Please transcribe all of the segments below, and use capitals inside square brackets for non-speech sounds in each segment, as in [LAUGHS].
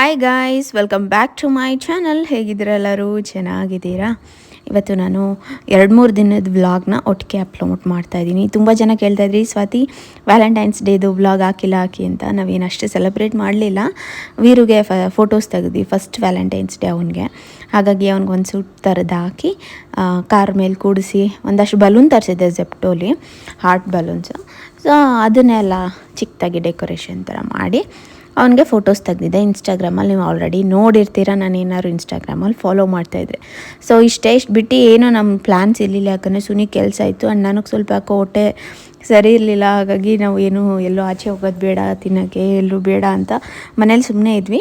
Hi guys welcome back to my channel ಹೇಗಿದ್ದೀರಾ ಎಲ್ಲರೂ? ಚೆನ್ನಾಗಿದ್ದೀರಾ? ಇವತ್ತು ನಾನು ಎರಡು ಮೂರು ದಿನದ ವ್ಲಾಗ್ನ ಒಟ್ಟಿಗೆ ಅಪ್ಲೋಡ್ ಮಾಡ್ತಾ ಇದ್ದೀನಿ. ತುಂಬ ಜನ ಕೇಳ್ತಾ ಇದ್ರಿ, ಸ್ವಾತಿ ವ್ಯಾಲೆಂಟೈನ್ಸ್ ಡೇದು ವ್ಲಾಗ್ ಹಾಕಿಲ್ಲ, ಹಾಕಿ ಅಂತ. ನಾವೇನು ಅಷ್ಟು ಸೆಲೆಬ್ರೇಟ್ ಮಾಡಲಿಲ್ಲ. ವೀರುಗೆ ಫ ಫೋಟೋಸ್ ತೆಗೆದ್ವಿ ಫಸ್ಟ್ ವ್ಯಾಲೆಂಟೈನ್ಸ್ ಡೇ ಅವನಿಗೆ. ಹಾಗಾಗಿ ಅವ್ನಿಗೆ ಒಂದು ಸೂಟ್ ಥರದ್ದು ಹಾಕಿ ಕಾರ್ ಮೇಲೆ ಕೂಡಿಸಿ ಒಂದಷ್ಟು ಬಲೂನ್ ತರಿಸಿದ್ದೆ ಜೆಪ್ಟೋಲಿ ಹಾರ್ಟ್ ಬಲೂನ್ಸು ಸೊ ಅದನ್ನೆಲ್ಲ ಚಿಕ್ಕದಾಗಿ ಡೆಕೋರೇಷನ್ ಥರ ಮಾಡಿ ಅವನಿಗೆ ಫೋಟೋಸ್ ತೆಗೆದಿದ್ದೆ. ಇನ್ಸ್ಟಾಗ್ರಾಮಲ್ಲಿ ನೀವು ಆಲ್ರೆಡಿ ನೋಡಿರ್ತೀರ. ನಾನು ಏನಾದ್ರು ಇನ್ಸ್ಟಾಗ್ರಾಮಲ್ಲಿ ಫಾಲೋ ಮಾಡ್ತಾಯಿದ್ದೆ ಸೊ ಇಷ್ಟೇ, ಇಷ್ಟು ಬಿಟ್ಟು ಏನೋ ನಮ್ಮ ಪ್ಲ್ಯಾನ್ಸ್ ಇರಲಿಲ್ಲ. ಯಾಕಂದರೆ ಸುನಿ ಕೆಲಸ ಇತ್ತು ಆ್ಯಂಡ್ ನನಗೆ ಸ್ವಲ್ಪ ಹೊಟ್ಟೆ ಸರಿ ಇರಲಿಲ್ಲ. ಹಾಗಾಗಿ ನಾವು ಏನು ಎಲ್ಲೋ ಆಚೆ ಹೋಗೋದು ಬೇಡ, ತಿನ್ನೋಕ್ಕೆ ಎಲ್ಲೂ ಬೇಡ ಅಂತ ಮನೇಲಿ ಸುಮ್ಮನೆ ಇದ್ವಿ.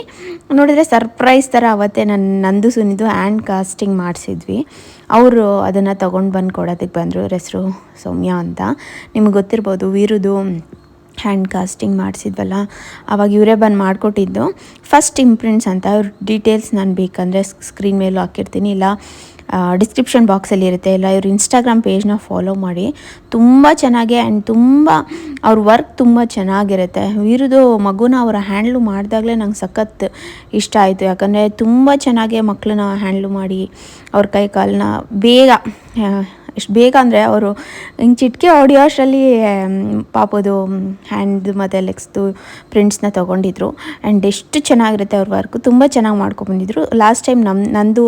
ನೋಡಿದರೆ ಸರ್ಪ್ರೈಸ್ ಥರ ಅವತ್ತೇ ನನ್ನ ನಂದು ಸುನಿದು ಹ್ಯಾಂಡ್ ಕಾಸ್ಟಿಂಗ್ ಮಾಡಿಸಿದ್ವಿ. ಅವರು ಅದನ್ನು ತೊಗೊಂಡು ಬಂದು ಕೊಡೋದಕ್ಕೆ ಬಂದರು. ಹೆಸರು ಸೌಮ್ಯ ಅಂತ. ನಿಮ್ಗೆ ಗೊತ್ತಿರ್ಬೋದು, ವೀರುದು ಹ್ಯಾಂಡ್ ಕಾಸ್ಟಿಂಗ್ ಮಾಡಿಸಿದ್ವಲ್ಲ, ಅವಾಗ ಇವರೇ ಬಂದು ಮಾಡಿಕೊಟ್ಟಿದ್ದು. ಫಸ್ಟ್ ಇಂಪ್ರಿಂಟ್ಸ್ ಅಂತ ಅವ್ರ ಡೀಟೇಲ್ಸ್ ನಾನು ಬೇಕಂದರೆ ಸ್ಕ್ರೀನ್ ಮೇಲೂ ಹಾಕಿರ್ತೀನಿ. ಇಲ್ಲ ಡಿಸ್ಕ್ರಿಪ್ಷನ್ ಬಾಕ್ಸಲ್ಲಿ ಇರುತ್ತೆ. ಇಲ್ಲ, ಇವ್ರ ಇನ್ಸ್ಟಾಗ್ರಾಮ್ ಪೇಜ್ನ ಫಾಲೋ ಮಾಡಿ. ತುಂಬ ಚೆನ್ನಾಗಿ ಆ್ಯಂಡ್ ತುಂಬ, ಅವ್ರ ವರ್ಕ್ ತುಂಬ ಚೆನ್ನಾಗಿರುತ್ತೆ. ಇರೋದು ಮಗುನ ಅವರ ಹ್ಯಾಂಡ್ಲು ಮಾಡಿದಾಗಲೇ ನಂಗೆ ಸಖತ್ ಇಷ್ಟ ಆಯಿತು. ಯಾಕಂದರೆ ತುಂಬ ಚೆನ್ನಾಗಿ ಮಕ್ಕಳನ್ನ ಹ್ಯಾಂಡ್ಲು ಮಾಡಿ ಅವ್ರ ಕೈ ಕಾಲನ್ನ ಬೇಗ ಎಷ್ಟು ಬೇಗ ಅಂದರೆ ಅವರು ಹಿಂಗೆ ಚಿಟ್ಕೆ ಆಡಿಯೋ ಅಷ್ಟರಲ್ಲಿ ಪಾಪದು ಹ್ಯಾಂಡ್ ಮತ್ತು ಲೆಗ್ಸ್ದು ಪ್ರಿಂಟ್ಸ್ನ ತೊಗೊಂಡಿದ್ರು. ಆ್ಯಂಡ್ ಎಷ್ಟು ಚೆನ್ನಾಗಿರುತ್ತೆ ಅವ್ರ ವರ್ಕು ತುಂಬ ಚೆನ್ನಾಗಿ ಮಾಡ್ಕೊಬಂದಿದ್ರು ಲಾಸ್ಟ್ ಟೈಮ್ ನಮ್ಮ ನಂದು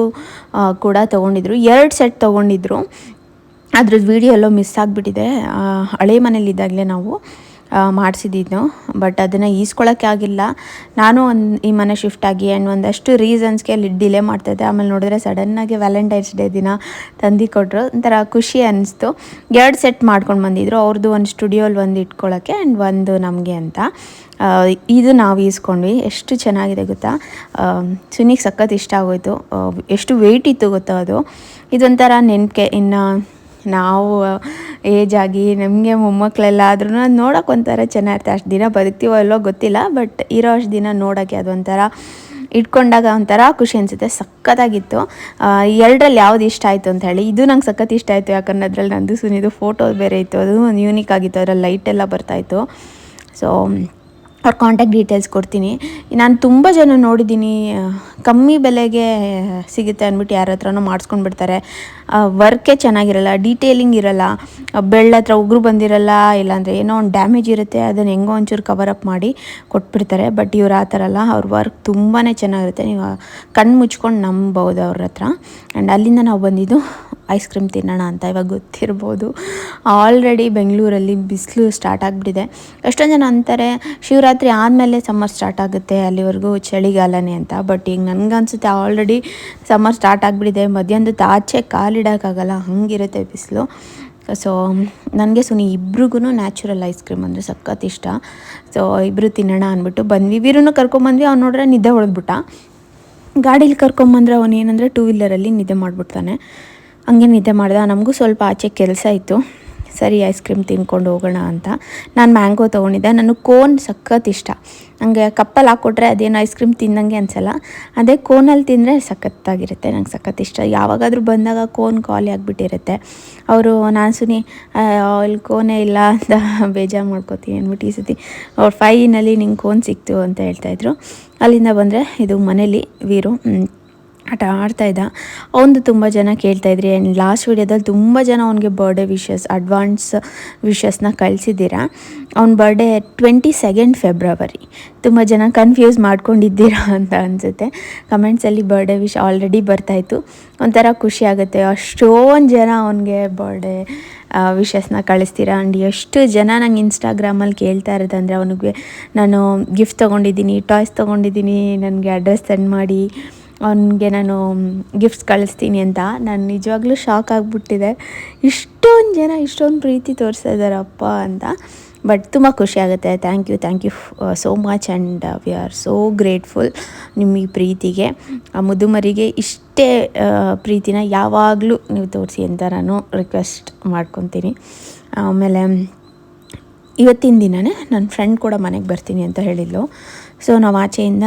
ಕೂಡ ತೊಗೊಂಡಿದ್ರು. ಎರಡು ಸೆಟ್ ತೊಗೊಂಡಿದ್ರು. ಅದ್ರದ್ದು ವೀಡಿಯೋ ಎಲ್ಲೋ ಮಿಸ್ ಆಗಿಬಿಟ್ಟಿದೆ. ಹಳೆ ಮನೇಲಿದ್ದಾಗಲೇ ನಾವು. ಮಾಡಿಸಿದ್ದು ಬಟ್ ಅದನ್ನು ಈಸ್ಕೊಳ್ಳೋಕ್ಕೆ ಆಗಿಲ್ಲ. ನಾನು ಒಂದು, ಈ ಮನೆ ಶಿಫ್ಟ್ ಆಗಿ ಆ್ಯಂಡ್ ಒಂದಷ್ಟು ರೀಸನ್ಸ್ಗೆ ಅಲ್ಲಿ ಡಿಲೇ ಮಾಡ್ತಾಯಿದ್ದೆ ಆಮೇಲೆ ನೋಡಿದ್ರೆ ಸಡನ್ನಾಗಿ ವ್ಯಾಲೆಂಟೈನ್ಸ್ ಡೇ ದಿನ ತಂದು ಕೊಟ್ಟರು ಒಂಥರ ಖುಷಿ ಅನ್ನಿಸ್ತು ಎರಡು ಸೆಟ್ ಮಾಡ್ಕೊಂಡು ಬಂದಿದ್ರು. ಅವ್ರದ್ದು ಒಂದು ಸ್ಟುಡಿಯೋಲಿ ಒಂದು ಇಟ್ಕೊಳ್ಳೋಕ್ಕೆ ಆ್ಯಂಡ್ ಒಂದು ನಮಗೆ ಅಂತ. ಇದು ನಾವು ಈಸ್ಕೊಂಡ್ವಿ. ಎಷ್ಟು ಚೆನ್ನಾಗಿದೆ ಗೊತ್ತಾ? ಸುನಿಗೆ ಸಖತ್ ಇಷ್ಟ ಆಗೋಯ್ತು. ಎಷ್ಟು ವೆಯ್ಟ್ ಇತ್ತು ಗೊತ್ತಾ ಅದು? ಇದೊಂಥರ ನೆನಪೆ ಇನ್ನು ನಾವು ಏಜ್ ಆಗಿ ನಮಗೆ ಮೊಮ್ಮಕ್ಕಳೆಲ್ಲ ಆದ್ರೂ ಅದು ನೋಡೋಕೆ ಒಂಥರ ಚೆನ್ನಾಗಿರುತ್ತೆ. ಅಷ್ಟು ದಿನ ಬದುಕ್ತೀವೋ ಅಲ್ಲೋ ಗೊತ್ತಿಲ್ಲ ಬಟ್ ಇರೋ ಅಷ್ಟು ದಿನ ನೋಡೋಕ್ಕೆ ಅದೊಂಥರ ಇಟ್ಕೊಂಡಾಗ ಒಂಥರ ಖುಷಿ ಅನಿಸುತ್ತೆ. ಸಖತ್ತಾಗಿತ್ತು. ಎರಡರಲ್ಲಿ ಯಾವ್ದು ಇಷ್ಟ ಆಯಿತು ಅಂತ ಹೇಳಿ. ಇದು ನಂಗೆ ಸಖತ್ ಇಷ್ಟ ಆಯಿತು ಯಾಕಂದ್ರೆ ಅದರಲ್ಲಿ ನಂದು ಸುನಿದು ಫೋಟೋ ಬೇರೆ ಇತ್ತು. ಅದು ಒಂದು ಯೂನಿಕ್ ಆಗಿತ್ತು. ಅದರಲ್ಲಿ ಲೈಟೆಲ್ಲ ಬರ್ತಾಯಿತ್ತು ಸೊ ಅವ್ರ ಕಾಂಟ್ಯಾಕ್ಟ್ ಡೀಟೇಲ್ಸ್ ಕೊಡ್ತೀನಿ. ನಾನು ತುಂಬ ಜನ ನೋಡಿದ್ದೀನಿ ಕಮ್ಮಿ ಬೆಲೆಗೆ ಸಿಗುತ್ತೆ ಅಂದ್ಬಿಟ್ಟು ಯಾರ ಹತ್ರನೂ ಮಾಡಿಸ್ಕೊಂಡು ಬಿಡ್ತಾರೆ. ವರ್ಕೇ ಚೆನ್ನಾಗಿರಲ್ಲ ಡೀಟೇಲಿಂಗ್ ಇರಲ್ಲ ಬೆಳ್ಳ ಹತ್ರ ಉಗುರು ಬಂದಿರಲ್ಲ, ಇಲ್ಲಾಂದರೆ ಏನೋ ಒಂದು ಡ್ಯಾಮೇಜ್ ಇರುತ್ತೆ, ಅದನ್ನು ಹೆಂಗೋ ಒಂಚೂರು ಕವರ್ ಅಪ್ ಮಾಡಿ ಕೊಟ್ಬಿಡ್ತಾರೆ. ಬಟ್ ಇವ್ರು ಆ ಥರ ಅಲ್ಲ, ಅವ್ರ ವರ್ಕ್ ತುಂಬಾ ಚೆನ್ನಾಗಿರುತ್ತೆ. ನೀವು ಕಣ್ಣು ಮುಚ್ಕೊಂಡು ನಂಬೋದು ಅವ್ರ ಹತ್ರ. ಆ್ಯಂಡ್ ಅಲ್ಲಿಂದ ನಾವು ಬಂದಿದ್ದು ಐಸ್ ಕ್ರೀಮ್ ತಿನ್ನೋಣ ಅಂತ ಇವಾಗ ಗೊತ್ತಿರ್ಬೋದು. ಆಲ್ರೆಡಿ ಬೆಂಗಳೂರಲ್ಲಿ ಬಿಸಿಲು ಸ್ಟಾರ್ಟ್ ಆಗಿಬಿಟ್ಟಿದೆ. ಎಷ್ಟೊಂದು ಜನ ಅಂತಾರೆ, ಶಿವರಾತ್ರಿ ಆದಮೇಲೆ ಸಮ್ಮರ್ ಸ್ಟಾರ್ಟ್ ಆಗುತ್ತೆ, ಅಲ್ಲಿವರೆಗೂ ಚಳಿಗಾಲನೇ ಅಂತ. ಬಟ್ ಈಗ ನನಗನ್ಸುತ್ತೆ ಆಲ್ರೆಡಿ ಸಮ್ಮರ್ ಸ್ಟಾರ್ಟ್ ಆಗಿಬಿಟ್ಟಿದೆ. ಮಧ್ಯಾಹ್ನದ ಆಚೆ ಕಾಲಿಡೋಕ್ಕಾಗಲ್ಲ, ಹಂಗಿರುತ್ತೆ ಬಿಸಿಲು. ಸೊ ನನಗೆ ಸುನಿ ಇಬ್ರಿಗೂ ನ್ಯಾಚುರಲ್ ಐಸ್ ಕ್ರೀಮ್ ಅಂದರೆ ಸಖತ್ ಇಷ್ಟ. ಸೊ ಇಬ್ಬರು ತಿನ್ನೋಣ ಅಂದ್ಬಿಟ್ಟು ಬಂದ್ವಿ. ವೀರನ್ನು ಕರ್ಕೊಂಬಂದ್ವಿ ಅವ್ನು ನೋಡ್ರೆ ನಿದ್ದೆ ಹೊಡೆದ್ಬಿಟ್ಟ. ಗಾಡೀಲಿ ಕರ್ಕೊಂಬಂದ್ರೆ ಅವನು ಏನಂದರೆ ಟೂ ವೀಲರಲ್ಲಿ ನಿದ್ದೆ ಮಾಡಿಬಿಡ್ತಾನೆ. ಹಂಗೆ ನಿದ್ದೆ ಮಾಡಿದೆ. ನಮಗೂ ಸ್ವಲ್ಪ ಆಚೆ ಕೆಲಸ ಇತ್ತು. ಸರಿ ಐಸ್ ಕ್ರೀಮ್ ತಿನ್ಕೊಂಡು ಹೋಗೋಣ ಅಂತ. ನಾನು ಮ್ಯಾಂಗೋ ತೊಗೊಂಡಿದ್ದೆ. ನನಗೆ ಕೋನ್ ಸಖತ್ ಇಷ್ಟ. ನನಗೆ ಕಪ್ಪಲ್ಲಿ ಹಾಕ್ಕೊಟ್ರೆ ಅದೇನು ಐಸ್ ಕ್ರೀಮ್ ತಿಂದಂಗೆ ಅನಿಸಲ್ಲ. ಅದೇ ಕೋನಲ್ಲಿ ತಿಂದರೆ ಸಖತ್ತಾಗಿರುತ್ತೆ. ನಂಗೆ ಸಖತ್ ಇಷ್ಟ. ಯಾವಾಗಾದರೂ ಬಂದಾಗ ಕೋನ್ ಖಾಲಿ ಆಗಿಬಿಟ್ಟಿರುತ್ತೆ. ಅವರು, ನಾನು ಸುನಿ ಅಲ್ಲಿ ಕೋನೇ ಇಲ್ಲ ಅಂತ [LAUGHS] ಬೇಜಾರು ಮಾಡ್ಕೋತೀನಿ ಅಂದ್ಬಿಟ್ಟು ಈ ಸತಿ ಅವ್ರು ಫೈನಲ್ಲಿ ನಿಂಗೆ ಕೋನ್ ಸಿಕ್ತು ಅಂತ ಹೇಳ್ತಾಯಿದ್ರು ಅಲ್ಲಿಂದ ಬಂದರೆ ಇದು ಮನೇಲಿ, ವೀರು ಆಟ ಆಡ್ತಾಯಿದ್ದ ಅವನು ತುಂಬ ಜನ ಕೇಳ್ತಾಯಿದ್ರಿ ಆ್ಯಂಡ್ ಲಾಸ್ಟ್ ವೀಡಿಯೋದಲ್ಲಿ ತುಂಬ ಜನ ಅವನಿಗೆ ಬರ್ಡೇ ವಿಶಸ್ ಅಡ್ವಾನ್ಸ್ ವಿಶಸ್ನ ಕಳಿಸಿದ್ದೀರ? ಅವ್ನ ಬರ್ಡೇ ಟ್ವೆಂಟಿ ಸೆಕೆಂಡ್ ಫೆಬ್ರವರಿ ತುಂಬ ಜನ ಕನ್ಫ್ಯೂಸ್ ಮಾಡ್ಕೊಂಡಿದ್ದೀರಾ [LAUGHS] ಅಂತ ಅನಿಸುತ್ತೆ. ಕಮೆಂಟ್ಸಲ್ಲಿ ಬರ್ಡೇ ವಿಶ್ ಆಲ್ರೆಡಿ ಬರ್ತಾಯಿತ್ತು ಒಂಥರ ಖುಷಿ ಆಗುತ್ತೆ. ಅಷ್ಟೊಂದು ಜನ ಅವನಿಗೆ ಬರ್ಡೇ ವಿಶಸ್ನ ಕಳಿಸ್ತೀರಾ? ಆ್ಯಂಡ್ ಎಷ್ಟು ಜನ ನಂಗೆ ಇನ್ಸ್ಟಾಗ್ರಾಮಲ್ಲಿ ಕೇಳ್ತಾ ಇರೋದಂದರೆ ಅವನಿಗೆ, ನಾನು ಗಿಫ್ಟ್ ತೊಗೊಂಡಿದ್ದೀನಿ ಟಾಯ್ಸ್ ತೊಗೊಂಡಿದ್ದೀನಿ, ನನಗೆ ಅಡ್ರೆಸ್ ಸೆಂಡ್ ಮಾಡಿ. ಅವನಿಗೆ ನಾನು ಗಿಫ್ಟ್ಸ್ ಕಳಿಸ್ತೀನಿ ಅಂತ. ನಾನು ನಿಜವಾಗ್ಲೂ ಶಾಕ್ ಆಗಿಬಿಟ್ಟಿದೆ. ಇಷ್ಟೊಂದು ಜನ, ಇಷ್ಟೊಂದು ಪ್ರೀತಿ ತೋರಿಸ್ತಾ ಇದ್ದಾರಪ್ಪ ಅಂತ. ಬಟ್ ತುಂಬ ಖುಷಿ ಆಗುತ್ತೆ. Thank you thank you so much and we are so grateful ನಿಮ್ಮ ಈ ಪ್ರೀತಿಗೆ. ಆ ಮುದುಮರಿಗೆ ಇಷ್ಟೇ ಪ್ರೀತಿನ ಯಾವಾಗಲೂ ನೀವು ತೋರಿಸಿ ಅಂತ ನಾನು ರಿಕ್ವೆಸ್ಟ್ ಮಾಡ್ಕೊತೀನಿ. ಆಮೇಲೆ, ಇವತ್ತಿನ ದಿನವೇ ನನ್ನ ಫ್ರೆಂಡ್ ಕೂಡ ಮನೆಗೆ ಬರ್ತೀನಿ ಅಂತ ಹೇಳಿದ್ಲು. ಸೊ ನಾವು ಆಚೆಯಿಂದ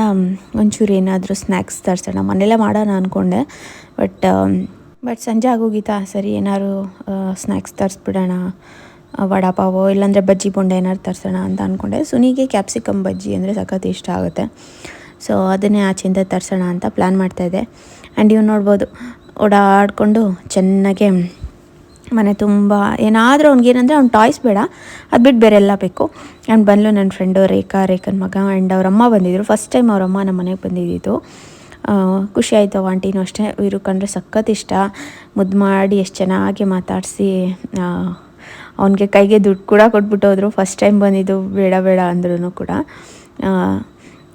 ಒಂಚೂರು ಏನಾದರೂ ಸ್ನ್ಯಾಕ್ಸ್ ತರಿಸೋಣ. ಮನೆಯಲ್ಲೇ ಮಾಡೋಣ ಅಂದ್ಕೊಂಡೆ ಬಟ್ ಬಟ್ ಸಂಜೆ ಆಗೋಗಿತ್ತಾ ಸರಿ, ಏನಾದ್ರು ಸ್ನ್ಯಾಕ್ಸ್ ತರಿಸ್ಬಿಡೋಣ. ವಡಾ ಪಾವು ಇಲ್ಲಾಂದರೆ ಬಜ್ಜಿ ಬೊಂಡೆ ಏನಾದ್ರು ತರಿಸೋಣ ಅಂತ ಅಂದ್ಕೊಂಡೆ ಸುನಿಗೆ ಕ್ಯಾಪ್ಸಿಕಮ್ ಬಜ್ಜಿ ಅಂದರೆ ಸಖತ್ ಇಷ್ಟ ಆಗುತ್ತೆ. ಸೊ ಅದನ್ನೇ ಆಚೆಯಿಂದ ತರಿಸೋಣ ಅಂತ ಪ್ಲ್ಯಾನ್ ಮಾಡ್ತಾಯಿದ್ದೆ ಆ್ಯಂಡ್ ಇವ್ ನೋಡ್ಬೋದು, ಓಡಾಡಿಕೊಂಡು ಚೆನ್ನಾಗೆ ಮನೆ ತುಂಬ, ಏನಾದರೂ ಅವ್ನಿಗೇನಂದರೆ ಅವ್ನು ಟಾಯ್ಸ್ ಬೇಡ. ಅದು ಬಿಟ್ಟು ಬೇರೆ ಎಲ್ಲ ಬೇಕು. ಆ್ಯಂಡ್ ಬಂದಲು ನನ್ನ ಫ್ರೆಂಡು ರೇಖಾ, ರೇಖನ್ ಮಗ ಆ್ಯಂಡ್ ಅವ್ರ ಅಮ್ಮ ಬಂದಿದ್ದರು ಫಸ್ಟ್ ಟೈಮ್ ಅವರಮ್ಮ ನಮ್ಮ ಮನೆಗೆ ಬಂದಿದ್ದು. ಖುಷಿ ಆಯಿತು ಆಂಟಿನೂ ಅಷ್ಟೇ ಇವರು ಕಂಡ್ರೆ ಸಖತ್ ಇಷ್ಟ. ಮುದ್ದು ಮಾಡಿ ಎಷ್ಟು ಚೆನ್ನಾಗಿ ಮಾತಾಡಿಸಿ ಅವನಿಗೆ ಕೈಗೆ ದುಡ್ಡು ಕೂಡ ಕೊಟ್ಬಿಟ್ಟು ಹೋದರು ಫಸ್ಟ್ ಟೈಮ್ ಬಂದಿದ್ದು, ಬೇಡ ಬೇಡ ಅಂದ್ರೂ ಕೂಡ.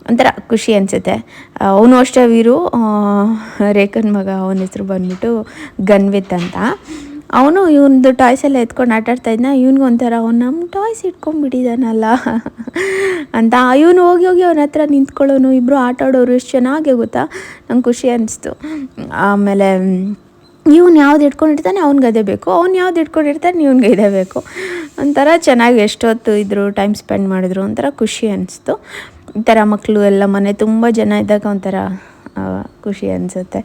ಒಂಥರ ಖುಷಿ ಅನಿಸುತ್ತೆ. ಅವನು ಅಷ್ಟೇ ವೀರು ರೇಖನ್ ಮಗ, ಅವನ ಹೆಸರು ಬಂದ್ಬಿಟ್ಟು ಗನ್ವಿತ್ ಅಂತ. ಅವನು ಇವನದು ಟಾಯ್ಸ್ ಎಲ್ಲ ಎತ್ಕೊಂಡು ಆಟಾಡ್ತಾ ಇದ್ನ, ಇವನಿಗೆ ಒಂಥರ ಅವ್ನು ನಮ್ಮ ಟಾಯ್ಸ್ ಇಟ್ಕೊಂಡ್ಬಿಟ್ಟಿದ್ದಾನಲ್ಲ ಅಂತ ಇವನು ಹೋಗಿ ಹೋಗಿ ಅವನ ಹತ್ರ ನಿಂತ್ಕೊಳ್ಳೋನು ಇಬ್ಬರು ಆಟ ಆಡೋರು ಎಷ್ಟು ಚೆನ್ನಾಗಿ ಗೊತ್ತಾ? ನಂಗೆ ಖುಷಿ ಅನಿಸ್ತು. ಆಮೇಲೆ, ಇವನು ಯಾವ್ದು ಇಟ್ಕೊಂಡಿರ್ತಾನೆ ಅವ್ನಿಗೆ ಅದೇ ಬೇಕು. ಅವ್ನು ಯಾವ್ದು ಇಟ್ಕೊಂಡಿರ್ತಾನೆ ಇವ್ನಿಗೆ ಇದೇ ಬೇಕು. ಒಂಥರ ಚೆನ್ನಾಗಿ ಎಷ್ಟೊತ್ತು ಇದ್ರು ಟೈಮ್ ಸ್ಪೆಂಡ್ ಮಾಡಿದ್ರು, ಒಂಥರ ಖುಷಿ ಅನಿಸ್ತು. ಈ ಥರ ಮಕ್ಕಳು ಎಲ್ಲ ಮನೆ ತುಂಬ ಜನ ಇದ್ದಾಗ ಒಂಥರ ಖುಷಿ ಅನಿಸುತ್ತೆ.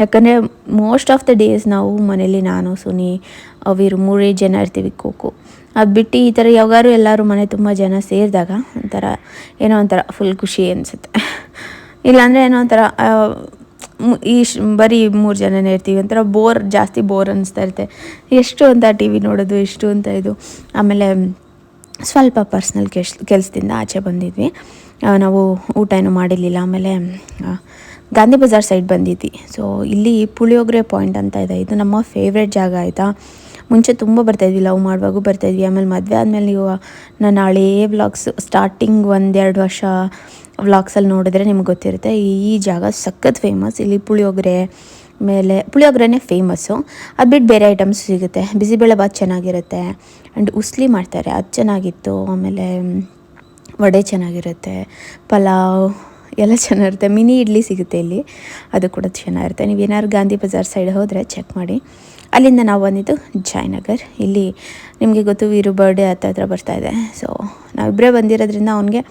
ಯಾಕಂದರೆ ಮೋಸ್ಟ್ ಆಫ್ ದ ಡೇಸ್ ನಾವು ಮನೇಲಿ ನಾನು, ಸುನಿ, ಅವಿರು ಮೂರೇ ಜನ ಇರ್ತೀವಿ ಕೋಕು ಅದು ಬಿಟ್ಟು ಈ ಥರ ಯಾವಾಗಾರು ಎಲ್ಲರೂ ಮನೆ ತುಂಬ ಜನ ಸೇರಿದಾಗ ಒಂಥರ ಏನೋ ಒಂಥರ ಫುಲ್ ಖುಷಿ ಅನಿಸುತ್ತೆ. ಇಲ್ಲಾಂದರೆ ಏನೋ ಒಂಥರ ಈ ಬರೀ ಮೂರು ಜನನೇ ಇರ್ತೀವಿ ಒಂಥರ ಬೋರ್ ಜಾಸ್ತಿ ಬೋರ್ ಅನ್ನಿಸ್ತಾ ಇರುತ್ತೆ. ಎಷ್ಟು ಅಂತ ಟಿ ವಿ ನೋಡೋದು, ಎಷ್ಟು ಅಂತ ಇದು. ಆಮೇಲೆ ಸ್ವಲ್ಪ ಪರ್ಸ್ನಲ್ ಕೆಲ್ಸ, ಕೆಲಸದಿಂದ ಆಚೆ ಬಂದಿದ್ವಿ. ನಾವು ಊಟ ಏನು ಮಾಡಿರಲಿಲ್ಲ. ಆಮೇಲೆ ಗಾಂಧಿ ಬಜಾರ್ ಸೈಡ್ ಬಂದಿದ್ವಿ ಸೊ ಇಲ್ಲಿ ಪುಳಿಯೋಗರೆ ಪಾಯಿಂಟ್ ಅಂತ ಇದೆ. ಇದು ನಮ್ಮ ಫೇವ್ರೆಟ್ ಜಾಗ ಆಯಿತಾ? ಮುಂಚೆ ತುಂಬ ಬರ್ತಾಯಿದ್ವಿ ಲವ್ ಮಾಡುವಾಗೂ ಬರ್ತಾಯಿದ್ವಿ ಆಮೇಲೆ ಮದುವೆ ಆದಮೇಲೆ ನೀವು ನಾನು ಹಳೇ ವ್ಲಾಗ್ಸ್ ಸ್ಟಾರ್ಟಿಂಗ್ ಒಂದೆರಡು ವರ್ಷ ವ್ಲಾಗ್ಸಲ್ಲಿ ನೋಡಿದ್ರೆ ನಿಮ್ಗೆ ಗೊತ್ತಿರುತ್ತೆ. ಈ ಜಾಗ ಸಖತ್ ಫೇಮಸ್ ಇಲ್ಲಿ ಪುಳಿಯೋಗರೆ ಮೇಲೆ, ಪುಳಿಯೋಗರೆನೇ ಫೇಮಸ್ಸು ಅದು ಬಿಟ್ಟು ಬೇರೆ ಐಟಮ್ಸ್ ಸಿಗುತ್ತೆ. ಬಿಸಿಬೇಳೆ ಭಾತ್ ಚೆನ್ನಾಗಿರುತ್ತೆ. ಆ್ಯಂಡ್ ಉಸ್ಲಿ ಮಾಡ್ತಾರೆ. ಅದು ಚೆನ್ನಾಗಿತ್ತು. ಆಮೇಲೆ, ವಡೆ ಚೆನ್ನಾಗಿರುತ್ತೆ. ಪಲಾವ್ ಎಲ್ಲ ಚೆನ್ನಾಗಿರುತ್ತೆ. ಮಿನಿ ಇಡ್ಲಿ ಸಿಗುತ್ತೆ ಇಲ್ಲಿ. ಅದು ಕೂಡ ಚೆನ್ನಾಗಿರುತ್ತೆ. ನೀವು ಏನಾದ್ರು ಗಾಂಧಿ ಬಜಾರ್ ಸೈಡ್ ಹೋದರೆ ಚೆಕ್ ಮಾಡಿ. ಅಲ್ಲಿಂದ ನಾವು ಬಂದಿದ್ದು ಜಯನಗರ್. ಇಲ್ಲಿ ನಿಮಗೆ ಗೊತ್ತು ವೀರು ಬರ್ಡೇ ಹತ್ತ ಹತ್ರ ಇದೆ. ಸೊ ನಾವಿಬ್ಬರೇ ಬಂದಿರೋದ್ರಿಂದ ಅವನಿಗೆ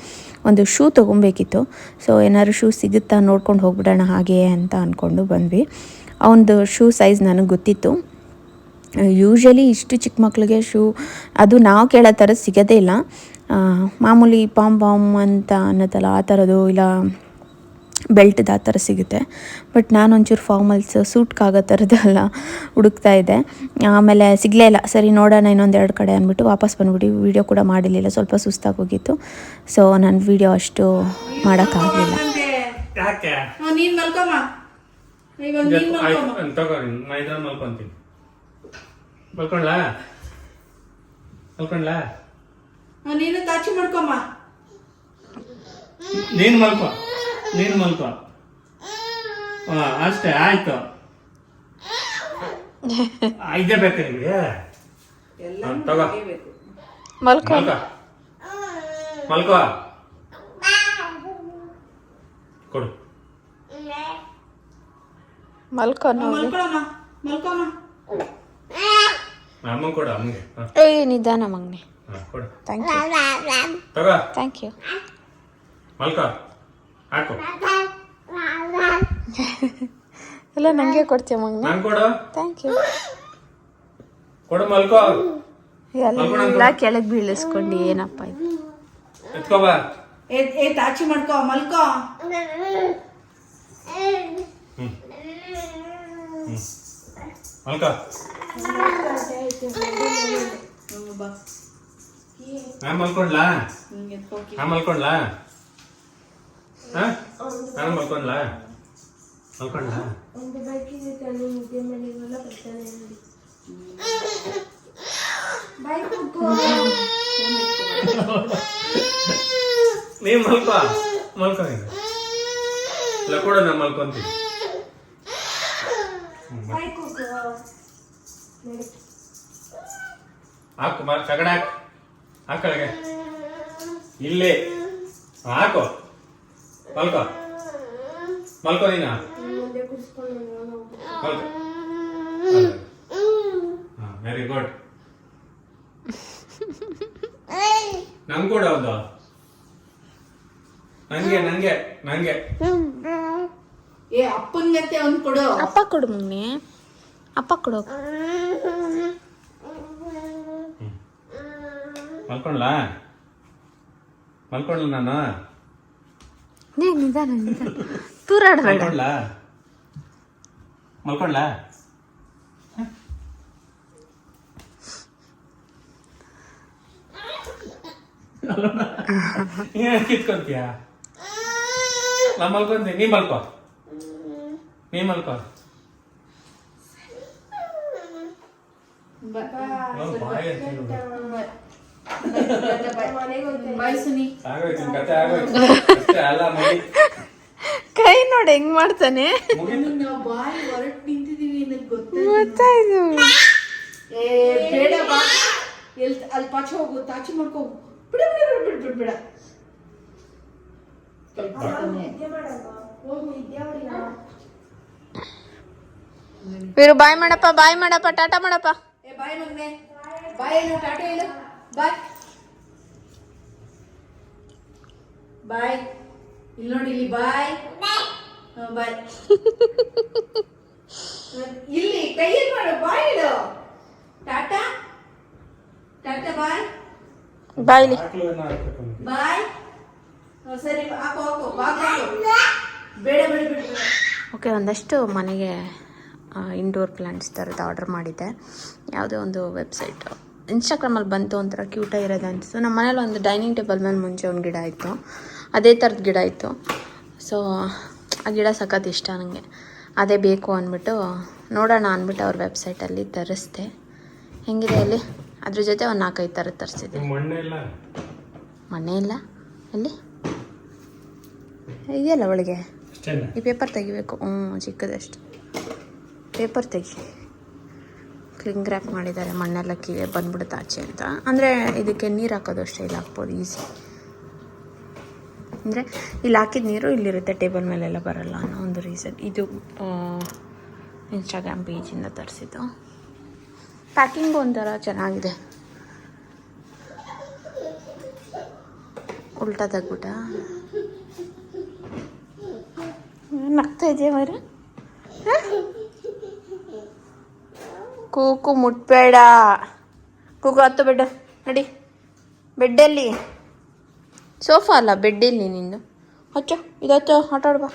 ಒಂದು ಶೂ ತೊಗೊಬೇಕಿತ್ತು. ಸೊ ಏನಾದ್ರು ಶೂ ಸಿಗುತ್ತಾ ನೋಡ್ಕೊಂಡು ಹೋಗ್ಬಿಡೋಣ ಹಾಗೆ ಅಂತ ಅಂದ್ಕೊಂಡು ಬಂದ್ವಿ. ಅವನದು ಶೂ ಸೈಜ್ ನನಗೆ ಗೊತ್ತಿತ್ತು. ಯೂಶ್ವಲಿ ಇಷ್ಟು ಚಿಕ್ಕ ಮಕ್ಳಿಗೆ ಶೂ ಅದು ನಾವು ಕೇಳೋ ಥರ ಸಿಗೋದೇ ಇಲ್ಲ. ಮಾಮೂಲಿ ಪಾಮ್ ಪಾಮ್ ಅಂತ ಅನ್ನತ್ತಲ್ಲ ಆ ಥರದ್ದು ಇಲ್ಲ ಬೆಲ್ಟ್ದು ಆ ಥರ ಸಿಗುತ್ತೆ. ಬಟ್ ನಾನು ಒಂಚೂರು ಫಾರ್ಮಲ್ಸ್ ಸೂಟ್ಗಾಗೋ ಥರದ್ದೆಲ್ಲ ಹುಡುಕ್ತಾ ಇದ್ದೆ. ಆಮೇಲೆ ಸಿಗಲೇ ಇಲ್ಲ ಸರಿ ನೋಡೋಣ ಇನ್ನೊಂದು ಎರಡು ಕಡೆ ಅಂದ್ಬಿಟ್ಟು ವಾಪಸ್ ಬಂದ್ಬಿಟ್ಟು ವೀಡಿಯೋ ಕೂಡ ಮಾಡಿರಲಿಲ್ಲ ಸ್ವಲ್ಪ ಸುಸ್ತಾಗಿ ಹೋಗಿತ್ತು. ಸೊ ನಾನು ವೀಡಿಯೋ ಅಷ್ಟು ಮಾಡೋಕ್ಕಾಗಲಿಲ್ಲ. ಮಲ್ಕೊಂಡ್ಲಾ? ಮಲ್ಕೊಂಡ್ಲಾ? ನೀನು ತಾಚಿ ಮಾಡ್ಕೊಮ್ಮ. ನೀನು ಮಲ್ಕೋ. ನೀನು ಮಲ್ಕೋ. ಹಾಂ ಅಷ್ಟೇ ಆಯ್ತು. ಆ, ಇದೇ ಬೇಕ ನಿಮಗೆ? ಎಲ್ಲ ಹಾ, ತಗೋ. ಬೇಕು ಮಲ್ಕೊ. ಮಲ್ಕೋ. ಮಲ್ಕೋ. ಕೊಡು. ಮಲ್ಕೊ ಮಲ್ಕೊಳಮ್ಮ ಮಲ್ಕೊಮ್ಮ. ಅಮ್ಮ ಕೊಡು ಅಮ್ಮಗೆ. ಏ ಏಯ್ ನಿಧಾನ ಮಗನೆ. ಥ್ಯಾಂಕ್ ಯು ತಗೋ. ಥ್ಯಾಂಕ್ ಯು ಮಲ್ಕೋ. ಹಾಕು. ಎಲ್ಲ [LAUGHS] ನನಗೆ ಕೊಡ್ತೀಯ ಮಗ ನಾನು ಕೊಡು. ಥ್ಯಾಂಕ್ ಯು ಕೊಡು ಮಲ್ಕೋ. ಎಲ್ಲ ಕೆಳಗೆ ಬೀಳಿಸ್ಕೊಂಡು ಏನಪ್ಪ ಇದು? ಎತ್ಕೋ ಬಾ. ಏ ಏ ತಾಚಿ ಮಾಡ್ಕೋ ಮಲ್ಕೋ. ಮಲ್ಕೋ. ಬಾ. ನಾನು ಮಲ್ಕೊಂಡ್ಲಾ? ನಾ ಮಲ್ಕೊಂಡ್ಲಾ? ನಾನು ಮಲ್ಕೊಂಡ್ಲಾ? ಮಲ್ಕೊಂಡ್ಲಾ? ನೀವು ಮಲ್ಕೋ. ಮಲ್ಕೋ ನೀನು. ಇಲ್ಲ ಕೊಡು ನಾನು ಮಲ್ಕೊಂತೀನಿ ಹಾಕು, ಮಾ ಕಗಡ ಕೆಳಗೆ ಇಲ್ಲಿ. ಹಾಕೋ. ಮಲ್ಕೋ. ಮಲ್ಕೋ ನೀನು. ವೆರಿ ಗುಡ್ ನಂಗೆ ಕೂಡ ಒಂದು. ನಂಗೆ ನಂಗೆ ನಂಗೆ. ಏ ಅಪ್ಪನ್ಗತ್ತೆ ಒಂದ್ ಕೊಡು. ಅಪ್ಪ ಕೊಡು ಮಗ್ನೆ ಅಪ್ಪ ಕೊಡು. ಮಲ್ಕೊಂಡ್ಲಾ ಮಲ್ಕೊಳ್ಳ ನಾನು? ನೀ ನಿಧಾನ ನಿಧಾನ. ತೂರಾಡಬೇಡ ಮಲ್ಕೊಂಡ್ಲಾ ಮಲ್ಕೊಂಡ್ಲಾ ಏನು ಕಿತ್ಕೊಂತೀಯ? ನಾ ಮಲ್ಕೊಂತೀನಿ. ನೀ ಮಲ್ಕೋ. ನೀ ಮಲ್ಕೋ. ಬಾಯ್ ಬಾಯ್ [LAUGHS] ಕೈ ನೋಡಿ ಹೆಂಗ್ ಮಾಡ್ತಾನೆ? ಗೊತ್ತಾಯ್ತು. ಏ ಬೇಡ ಬಾ. ಎಲ್ ಅಲ್ಲಿ ಪಾಚೆ ಹೋಗು ತಾಚಿ ಮಾಡ್ಕೋ. ಬಿಡ ಬಿಡ ಬಿಡ ಬಿಡ ಬಿಡ ಹೋಗು ವೀರು ಬಾಯ್ ಮಾಡಪ್ಪ ಬಾಯ್ ಮಾಡಪ್ಪ ಟಾಟಾ ಮಾಡಪ್ಪ. ಏ ಬಾಯ್ ಮಗನೆ. ಬಾಯ್ ಟಾಟಾ ಇಲ್ಲ ಬಾಯ್ ಬಾಯ್ ಇಲ್ಲಿ ನೋಡಿ ಇಲ್ಲಿ ಬಾಯ್ ಬಾಯ್ ಇಲ್ಲಿ ಕೈಯಲ್ಲಿ ಮಾಡು ಬಾಯ್ ಇಡು ಟಾಟಾ? ಟಾಟಾ ಬಾಯ್. ಬಾಯ್. ಬಾಯ್. ಸರಿ ಹಾಕು ಹಾಕು ಬಾಗ್ ಹಾಕು. ಬೇಡ ಬೇಡ ಬೇಡ ಬೇಡ. ಓಕೆ ಒಂದಷ್ಟು ಮನೆಗೆ ಇಂಡೋರ್ ಪ್ಲ್ಯಾಂಟ್ಸ್ ಥರದ್ದು ಆರ್ಡರ್ ಮಾಡಿದ್ದೆ. ಯಾವುದೋ ಒಂದು ವೆಬ್ಸೈಟು ಇನ್ಸ್ಟಾಗ್ರಾಮಲ್ಲಿ ಬಂತು ಒಂಥರ ಕ್ಯೂಟಾಗಿ ಇರೋದು ಅನಿಸ್ತು ನಮ್ಮ ಮನೇಲಿ ಒಂದು ಡೈನಿಂಗ್ ಟೇಬಲ್ ಮೇಲೆ ಮುಂಚೆ ಒಂದು ಗಿಡ ಇತ್ತು. ಅದೇ ಥರದ ಗಿಡ ಇತ್ತು. ಸೊ ಆ ಗಿಡ ಸಖತ್ ಇಷ್ಟ ನನಗೆ ಅದೇ ಬೇಕು ಅಂದ್ಬಿಟ್ಟು ನೋಡೋಣ ಅಂದ್ಬಿಟ್ಟು ಅವ್ರ ವೆಬ್ಸೈಟಲ್ಲಿ ತರಿಸ್ದೆ. ಹೆಂಗಿದೆ ಅಲ್ಲಿ? ಅದ್ರ ಜೊತೆ ಒಂದು ನಾಲ್ಕೈದು ಥರ ತರಿಸಿದೆ ಮಣ್ಣೆ ಇಲ್ಲ? ಮನೆ ಇಲ್ಲ. ಎಲ್ಲಿ? ಇದೆಯಲ್ಲ ಒಳಗೆ? ಅಷ್ಟೇನಾ? ಈ ಪೇಪರ್ ತೆಗಿಬೇಕು. ಹ್ಞೂ ಚಿಕ್ಕದಷ್ಟು. ಪೇಪರ್ ತೆಗಿ. ಕ್ಲಿಂಗ್ ರ್ಯಾಪ್ ಮಾಡಿದ್ದಾರೆ, ಮಣ್ಣೆಲ್ಲ ಕೀ ಬಂದ್ಬಿಡುತ್ತೆ ಆಚೆ ಅಂತ. ಅಂದರೆ ಇದಕ್ಕೆ ನೀರು ಹಾಕೋದು ಅಷ್ಟೇ, ಇಲ್ಲಿ ಹಾಕ್ಬೋದು, ಈಸಿ. ಅಂದರೆ ಇಲ್ಲಿ ಹಾಕಿದ ನೀರು ಇಲ್ಲಿರುತ್ತೆ, ಟೇಬಲ್ ಮೇಲೆಲ್ಲ ಬರಲ್ಲ ಅನ್ನೋ ಒಂದು ರೀಸನ್. ಇದು ಇನ್ಸ್ಟಾಗ್ರಾಮ್ ಪೇಜಿಂದ ತರಿಸಿದ್ದು. ಪ್ಯಾಕಿಂಗ್ ಒಂಥರ ಚೆನ್ನಾಗಿದೆ. ಉಲ್ಟಾ ತೆಗ್ಬಿಟ್ಟ ನಗ್ತಾ ಇದೆಯಾ ಮರ? ಕೂಕು ಮುಟ್ಬೇಡ. ಕೂಕು ಹತ್ತು ಬೆಡ್ ನಡಿ. ಬೆಡ್ಡಲ್ಲಿ. ಸೋಫಾ ಅಲ್ಲ, ಬೆಡ್ಡಲ್ಲಿ ನಿಂದು. ಹಚ್ಚ ಇದು ಹಚ್ಚ ಆಟ ಆಡ್ಬ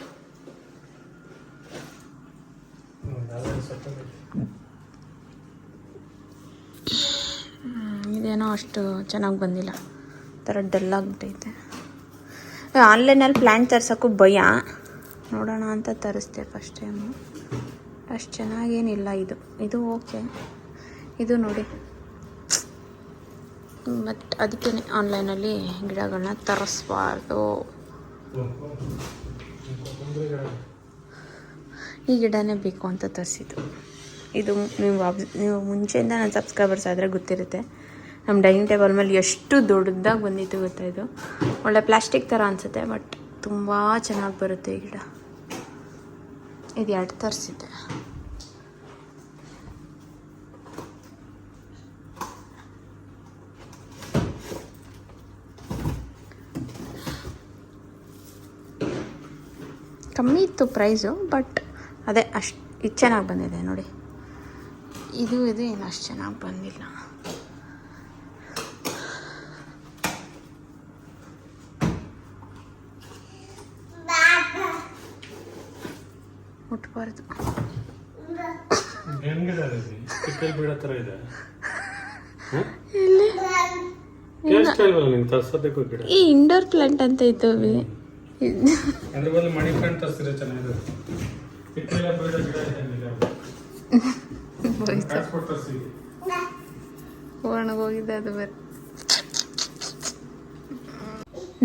ಇದೇನೋ ಅಷ್ಟು ಚೆನ್ನಾಗಿ ಬಂದಿಲ್ಲ. ಥರ ಡಲ್ ಆಗಿಬಿಟ್ಟೈತೆ. ಆನ್ಲೈನಲ್ಲಿ ಪ್ಲ್ಯಾನ್ ತರ್ಸೋಕ್ಕೂ ಭಯ. ನೋಡೋಣ ಅಂತ ತರಿಸ್ದೆ ಫಸ್ಟ್ ಟೈಮು. ಅಷ್ಟು ಚೆನ್ನಾಗೇನಿಲ್ಲ ಇದು. ಇದು ಓಕೆ. ಇದು ನೋಡಿ. ಮತ್ತು ಅದಕ್ಕೆ ಆನ್ಲೈನಲ್ಲಿ ಗಿಡಗಳನ್ನ ತರಿಸ್ಬಾರ್ದು. ಈ ಗಿಡನೇ ಬೇಕು ಅಂತ ತರಿಸಿದ್ದು. ಇದು ನೀವು ನೀವು ಮುಂಚೆಯಿಂದ ನಾನು ಸಬ್ಸ್ಕ್ರೈಬರ್ಸ್ ಆದರೆ ಗೊತ್ತಿರುತ್ತೆ. ನಮ್ಮ ಡೈನಿಂಗ್ ಟೇಬಲ್ ಮೇಲೆ ಎಷ್ಟು ದೊಡ್ಡದಾಗಿ ಬಂದಿತ್ತು ಗೊತ್ತಾ ಇದು? ಒಳ್ಳೆ ಪ್ಲಾಸ್ಟಿಕ್ ಥರ ಅನಿಸುತ್ತೆ ಬಟ್ ತುಂಬ ಚೆನ್ನಾಗಿ ಬರುತ್ತೆ ಈ ಗಿಡ. ಇದು ಎರಡು ತರಿಸಿದ್ದೆ ಕಮ್ಮಿ ಇತ್ತು ಪ್ರೈಸು ಬಟ್ ಅದೇ ಅಷ್ಟು ಇದು ಚೆನ್ನಾಗಿ ಬಂದಿದೆ ನೋಡಿ. ಇದು ಇದು ಏನು ಅಷ್ಟು ಚೆನ್ನಾಗಿ ಬಂದಿಲ್ಲ. ಮುಟ್ಬಾರ್ದು. ಈ ಇಂಡೋರ್ ಪ್ಲಾಂಟ್ ಅಂತ ಇದ್ದಾವೆ. ಅದ್ರ ಬದಲು ಮಣಿ ಪ್ಲಾಂಟ್ ತರ್ಸಿದ್ರೆ ಚೆನ್ನಾಗಿದೆ ಚಿಕ್ಕಲ್ಲ ಬೀಳೋ ಗಿಡ ಏನಿಲ್ಲ ಕಾಸ್ಬಿಟ್ಟು ತರ್ಸಿ ಒಣಗೋಗಿದೆ ಅದು ಬೇರೆ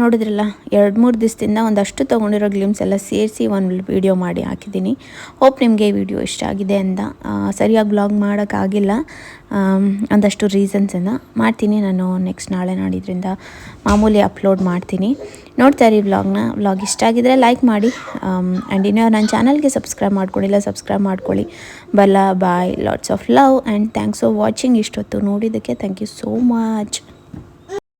ನೋಡಿದ್ರಲ್ಲ, ಎರಡು ಮೂರು ದಿವಸದಿಂದ ಒಂದಷ್ಟು ತೊಗೊಂಡಿರೋ ಗ್ಲಿಮ್ಸ್ ಎಲ್ಲ ಸೇರಿಸಿ ಒಂದು ವಿಡಿಯೋ ಮಾಡಿ ಹಾಕಿದ್ದೀನಿ. ಹೋಪ್ ನಿಮಗೆ ಈ ವಿಡಿಯೋ ಇಷ್ಟ ಆಗಿದೆ ಅಂತ. ಸರಿಯಾಗಿ ಬ್ಲಾಗ್ ಮಾಡೋಕ್ಕಾಗಿಲ್ಲ ಒಂದಷ್ಟು ರೀಸನ್ಸಿಂದ ಮಾಡ್ತೀನಿ. ನಾನು ನೆಕ್ಸ್ಟ್ ನಾಳೆ ನಾಡಿದ್ರಿಂದ ಮಾಮೂಲಿ ಅಪ್ಲೋಡ್ ಮಾಡ್ತೀನಿ. ನೋಡ್ತಾ ಇರಿ ವ್ಲಾಗ್ನ ವ್ಲಾಗ್ ಇಷ್ಟ ಆಗಿದ್ರೆ ಲೈಕ್ ಮಾಡಿ. ಆ್ಯಂಡ್ ಇನ್ನೂ ನನ್ನ ಚಾನಲ್ಗೆ ಸಬ್ಸ್ಕ್ರೈಬ್ ಮಾಡ್ಕೊಂಡಿಲ್ಲ ಸಬ್ಸ್ಕ್ರೈಬ್ ಮಾಡ್ಕೊಳ್ಳಿ. ಬಲ್ಲ bye lots of love and thanks for watching ಇಷ್ಟೊತ್ತು ನೋಡಿದ್ದಕ್ಕೆ ಥ್ಯಾಂಕ್ ಯು ಸೋ ಮಚ್